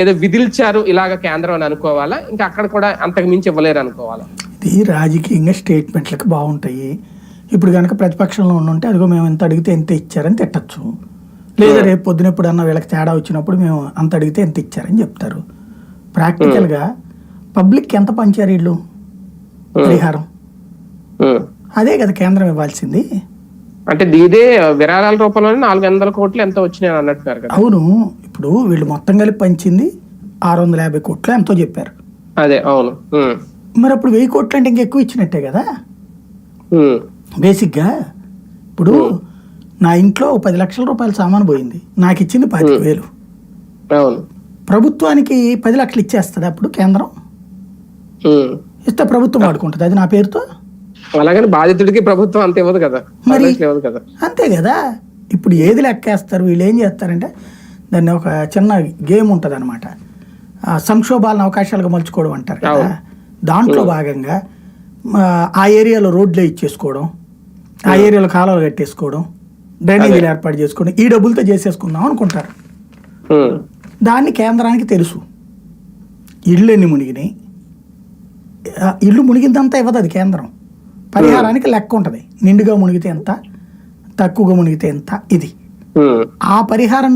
ఏదో విధిల్చారు ఇలాగ కేంద్రం అని అనుకోవాలా? ఇంకా అక్కడ కూడా అంతకు మించి ఇవ్వలేరు అనుకోవాలా? ఇది రాజకీయంగా స్టేట్మెంట్లకు బాగుంటాయి. ఇప్పుడు కనుక ప్రతిపక్షంలో ఉంటే అదిగో మేము ఎంత అడిగితే ఎంత ఇచ్చారని తిట్టచ్చు. లేదా రేపు పొద్దున ఎప్పుడన్నా వీళ్ళకి తేడా వచ్చినప్పుడు మేము అంత అడిగితే ఎంత ఇచ్చారని చెప్తారు. ప్రాక్టికల్గా పబ్లిక్కి ఎంత పంచారు వీళ్ళు? పరిహారం? ఉమ్. అదే కదా కేంద్రం ఇవ్వాల్సింది. అంటే ఇదే విరాళాల రూపంలోనే నాలుగు వందల కోట్లు ఎంతో వచ్చినాయి అని అన్నట్టున్నారు కదా. అవును ఇప్పుడు వీళ్ళు మొత్తం కలిపి పంచింది ఆరు వందల యాభై కోట్లు ఎంతో చెప్పారు. అదే అవును. మరి అప్పుడు వెయ్యి కోట్లు అంటే ఇంకెక్కువ ఇచ్చినట్టే కదా. బేసిక్గా ఇప్పుడు నా ఇంట్లో పది లక్షల రూపాయల సామాన్ పోయింది. నాకు ఇచ్చింది పాతిక వేలు. అవును. ప్రభుత్వానికి పది లక్షలు ఇచ్చేస్తుంది అప్పుడు కేంద్రం. ఇస్తే ప్రభుత్వం వాడుకుంటుంది. అది నా పేరుతో? అలాగని బాధితుడికి ప్రభుత్వం అంత ఇవ్వదు కదా. మరి- ఇవ్వదు కదా. అంతే కదా. ఇప్పుడు ఏది లెక్కేస్తారు? వీళ్ళు ఏం చేస్తారంటే దాన్ని ఒక చిన్న గేమ్ ఉంటుంది అనమాట సంక్షోభాలను అవకాశాలుగా మలుచుకోవడం అంటారు కదా. దాంట్లో భాగంగా ఆ, ఏరియాలో రోడ్లే ఇచ్చేసుకోవడం ఆ ఏరియాలో కాలువలు కట్టేసుకోవడం డ్రైనేజీలు ఏర్పాటు చేసుకోవడం ఈ డబ్బులతో చేసేసుకుందాం అనుకుంటారు. దాన్ని కేంద్రానికి తెలుసు. ఇళ్ళు ఎన్ని మునిగినాయి? ఇల్లు మునిగిందంతా ఇవ్వదు అది కేంద్రం. పరిహారానికి లెక్క ఉంటుంది. నిండుగా మునిగితే ఎంత? తక్కువగా మునిగితే ఎంత? ఇది. ఆ పరిహారం